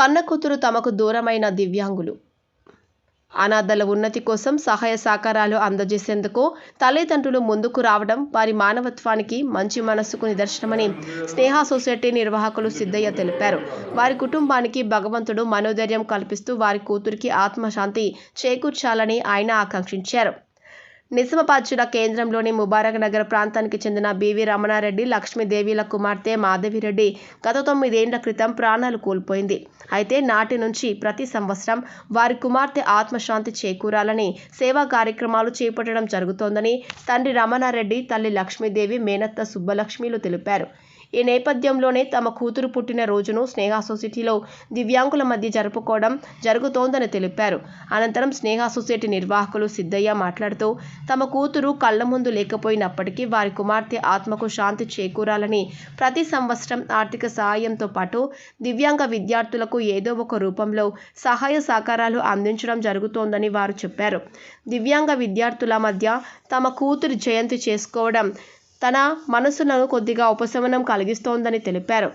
కన్న కూతురు తమకు దూరమైన దివ్యాంగులు. అనాథల ఉన్నతి కోసం సహాయ సహకారాలు అందజేసేందుకు తల్లిదండ్రులు ముందుకు రావడం వారి మానవత్వానికి మంచి మనస్సుకు నిదర్శనమని స్నేహ సొసైటీ నిర్వాహకులు సిద్ధయ్య తెలిపారు. వారి కుటుంబానికి భగవంతుడు మనోధైర్యం కల్పిస్తూ వారి కూతురికి ఆత్మశాంతి చేకూర్చాలని ఆయన ఆకాంక్షించారు. నిజామాబాద్ జిల్లా కేంద్రంలోని ముబారక్ నగర్ ప్రాంతానికి చెందిన బీవీ రమణారెడ్డి లక్ష్మీదేవిల కుమార్తె మాధవిరెడ్డి గత తొమ్మిదేండ్ల క్రితం ప్రాణాలు కోల్పోయింది. అయితే నాటి నుంచి ప్రతి సంవత్సరం వారి కుమార్తె ఆత్మశాంతి చేకూరాలని సేవా కార్యక్రమాలు చేపట్టడం జరుగుతోందని తండ్రి రమణారెడ్డి తల్లి లక్ష్మీదేవి మేనత్త సుబ్బలక్ష్మిలు తెలిపారు. ఈ నేపథ్యంలోనే తమ కూతురు పుట్టిన రోజును స్నేహ సొసైటీలో దివ్యాంగుల మధ్య జరుపుకోవడం జరుగుతోందని తెలిపారు. అనంతరం స్నేహ సొసైటీ నిర్వాహకులు సిద్ధయ్య మాట్లాడుతూ తమ కూతురు కళ్ళ ముందు లేకపోయినప్పటికీ వారి కుమార్తె ఆత్మకు శాంతి చేకూరాలని ప్రతి సంవత్సరం ఆర్థిక సహాయంతో పాటు దివ్యాంగ విద్యార్థులకు ఏదో ఒక రూపంలో సహాయ సహకారాలు అందించడం జరుగుతోందని వారు చెప్పారు. దివ్యాంగ విద్యార్థుల మధ్య తమ కూతురు జయంతి చేసుకోవడం తన మనసులను కొద్దిగా ఉపశమనం కలిగిస్తోందని తెలిపారు.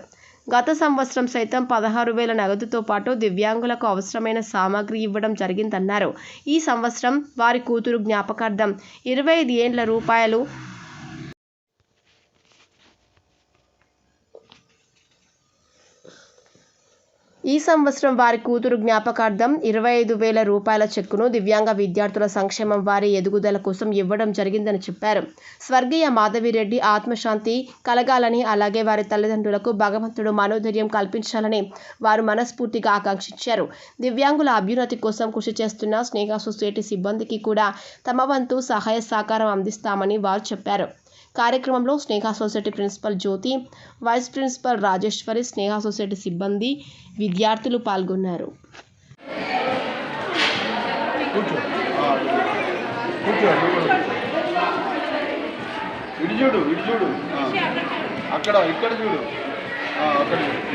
గత సంవత్సరం సైతం పదహారు వేల నగదుతో పాటు దివ్యాంగులకు అవసరమైన సామాగ్రి ఇవ్వడం జరిగిందన్నారు. ఈ సంవత్సరం వారి కూతురు జ్ఞాపకార్థం ఇరవై ఐదు ఏండ్ల రూపాయలు ఈ సంవత్సరం వారి కూతురు జ్ఞాపకార్థం ఇరవై ఐదు వేల రూపాయల చెక్కును దివ్యాంగ విద్యార్థుల సంక్షేమం వారి ఎదుగుదల కోసం ఇవ్వడం జరిగిందని చెప్పారు. స్వర్గీయ మాధవిరెడ్డి ఆత్మశాంతి కలగాలని అలాగే వారి తల్లిదండ్రులకు భగవంతుడు మనోధైర్యం కల్పించాలని వారు మనస్ఫూర్తిగా ఆకాంక్షించారు. దివ్యాంగుల అభ్యున్నతి కోసం కృషి చేస్తున్న స్నేహ సొసైటీ సిబ్బందికి కూడా తమ వంతు సహాయ సహకారం అందిస్తామని వారు చెప్పారు. కార్యక్రమంలో Sneha society principal Jyothi vice principal Rajeshwari Sneha society సిబ్బంది విద్యార్థులు పాల్గొన్నారు. చూడు అక్కడ ఇక్కడ చూడు. అక్కడ చూడు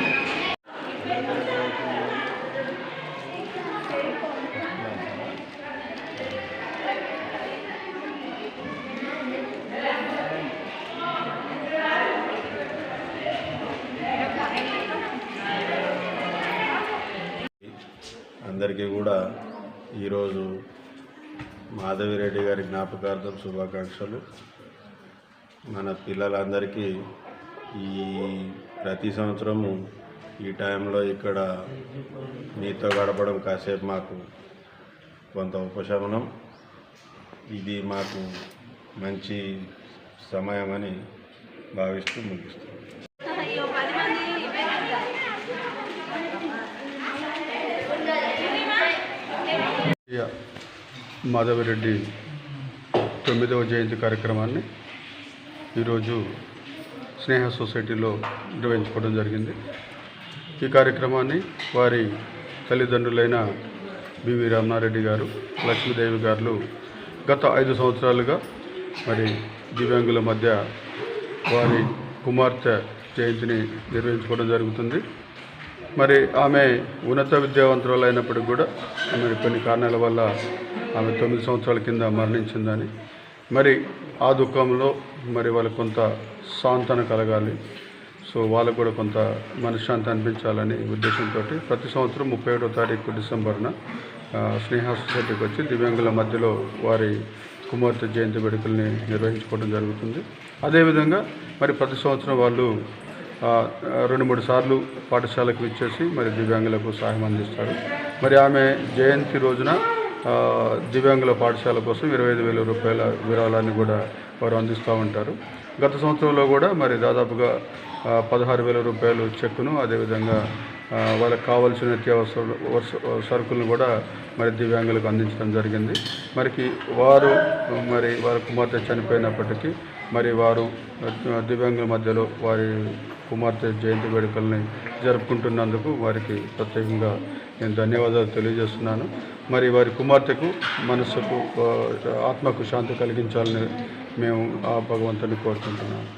అందరికీ కూడా ఈరోజు మాధవిరెడ్డి గారి జ్ఞాపకార్థం శుభాకాంక్షలు. మన పిల్లలందరికీ ఈ ప్రతి సంవత్సరము ఈ టైంలో ఇక్కడ మీతో గడపడం కాసేపు మాకు కొంత ఉపశమనం. ఇది మాకు మంచి సమయమని భావిస్తూ ముగిస్తుంది మాధవిరెడ్డి తొమ్మిదవ జయంతి కార్యక్రమాన్ని ఈరోజు స్నేహ సొసైటీలో నిర్వహించుకోవడం జరిగింది. ఈ కార్యక్రమాన్ని వారి తల్లిదండ్రులైన బివి రమణారెడ్డి గారు లక్ష్మీదేవి గారు గత ఐదు సంవత్సరాలుగా మరి దివ్యాంగుల మధ్య వారి కుమార్తె జయంతిని నిర్వహించుకోవడం జరుగుతుంది. మరి ఆమె ఉన్నత విద్యావంతురాలు అయినప్పటికి కూడా మరి కొన్ని కారణాల వల్ల ఆమె తొమ్మిది సంవత్సరాల కింద మరణించిందని. మరి ఆ దుఃఖంలో మరి వాళ్ళకు కొంత సాంతన కలగాలి. సో వాళ్ళకు కూడా కొంత మనశ్శాంతి అనిపించాలని ఉద్దేశంతో ప్రతి సంవత్సరం ముప్పై ఏడో తారీఖు డిసెంబర్న స్నేహ సొసైటీకి వచ్చి దివ్యాంగుల మధ్యలో వారి కుమార్తె జయంతి వేడుకల్ని నిర్వహించుకోవడం జరుగుతుంది. అదేవిధంగా మరి ప్రతి సంవత్సరం వాళ్ళు రెండు మూడు సార్లు పాఠశాలకు ఇచ్చేసి మరి దివ్యాంగులకు సహాయం అందిస్తారు మరి ఆమె జయంతి రోజున దివ్యాంగుల పాఠశాల కోసం ఇరవై ఐదు వేల రూపాయల విరాళాన్ని కూడా వారు అందిస్తూ ఉంటారు. గత సంవత్సరంలో కూడా మరి దాదాపుగా పదహారు వేల రూపాయలు చెక్కును అదేవిధంగా వాళ్ళకి కావాల్సిన నిత్యావసర సరుకులను కూడా మరి దివ్యాంగులకు అందించడం జరిగింది. మరికి వారు మరి వారి కుమార్తె చనిపోయినప్పటికీ మరి వారు దివ్యాంగుల మధ్యలో వారి కుమార్తె జయంతి వేడుకల్ని జరుపుకుంటున్నందుకు వారికి ప్రత్యేకంగా నేను ధన్యవాదాలు తెలియజేస్తున్నాను. మరి వారి కుమార్తెకు మనస్సుకు ఆత్మకు శాంతి కలిగించాలని మేము ఆ భగవంతుని కోరుకుంటున్నాము.